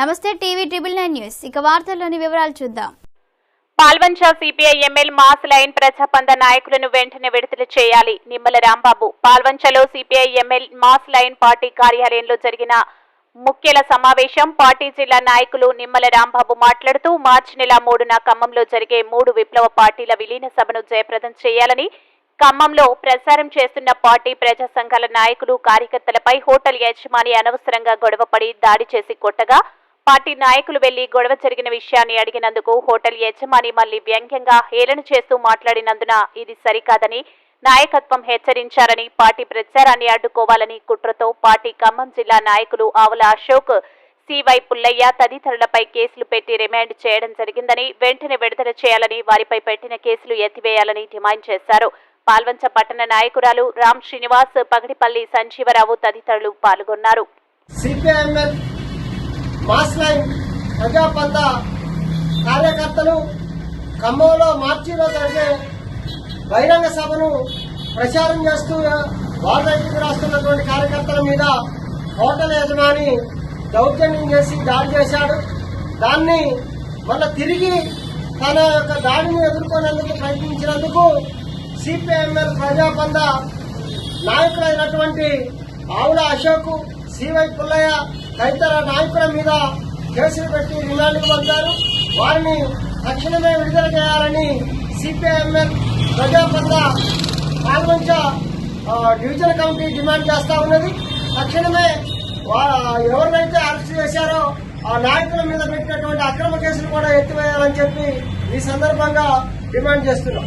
నమస్తే TV triple nine news. ఇక వార్తల్లోని వివరాలు చూద్దాం. Palvancha CPI ML mass line Prajapantha నాయకులను వెంటనే విడుదల చేయాలి. Nimmala Rambabu. పాల్వంచలో CPI ML mass line party కార్యాలయంలో జరిగిన ముఖ్యల సమావేశం పార్టీ జిల్లా నాయకులు నిమ్మల రాంబాబు మాట్లాడుతూ మార్చి నెల మూడున ఖమ్మంలో జరిగే మూడు విప్లవ పార్టీల విలీన సభను జయప్రదం చేయాలని ఖమ్మంలో ప్రచారం చేస్తున్న పార్టీ ప్రజా సంఘాల నాయకులు కార్యకర్తలపై హోటల్ యజమాని అనవసరంగా గొడవపడి దాడి చేసి కొట్టగా పార్టీ నాయకులు వెళ్ళి గొడవ జరిగిన విషయాన్ని అడిగినందుకు హోటల్ యజమాని మళ్ళీ వ్యంగ్యంగా హేళన చేస్తూ మాట్లాడినందున ఇది సరికాదని నాయకత్వం హెచ్చరించారని పార్టీ ప్రచారాన్ని అడ్డుకోవాలని కుట్రతో పార్టీ ఖమ్మం జిల్లా నాయకులు ఆవుల అశోక్ సివై పుల్లయ్య తదితరులపై కేసులు పెట్టి రిమాండ్ చేయడం జరిగిందని వెంటనే విడుదల చేయాలని వారిపై పెట్టిన కేసులు ఎత్తివేయాలని డిమాండ్ చేశారు. పాల్వంచ పట్టణ నాయకురాలు రామ్ శ్రీనివాస్ పగడిపల్లి సంజీవరావు తదితరులు పాల్గొన్నారు. సిపిఐఎంఎల్ మాస్ లైన్ ప్రజాపంద కార్యకర్తలు ఖమ్మంలో మార్చిలో జరిగే బహిరంగ సభను ప్రచారం చేస్తూ వాల్రైతుకు రాస్తున్నటువంటి కార్యకర్తల మీద హోటల్ యజమాని దౌర్జన్యం చేసి దాడి చేశాడు. దాన్ని మళ్ళా తిరిగి తన యొక్క దాడిని ఎదుర్కొనేందుకు ప్రయత్నించినందుకు సిపిఐఎంఎల్ ప్రజాపంద నాయకులైనటువంటి ఆవుల అశోక్ సివై పుల్లయ్య తదితర నాయకుల మీద కేసులు పెట్టి రిమాండ్కు పంపారు. వారిని తక్షణమే విడుదల చేయాలని సిపిఐఎంఎల్ ప్రజాపంద పాల్వంచ ఆ, డివిజన్ కమిటీ డిమాండ్ చేస్తూ ఉన్నది. తక్షణమే ఎవరినైతే అరెస్ట్ చేశారో ఆ నాయకుల మీద పెట్టినటువంటి అక్రమ కేసులు కూడా ఎత్తివేయాలని చెప్పి ఈ సందర్భంగా డిమాండ్ చేస్తున్నాం.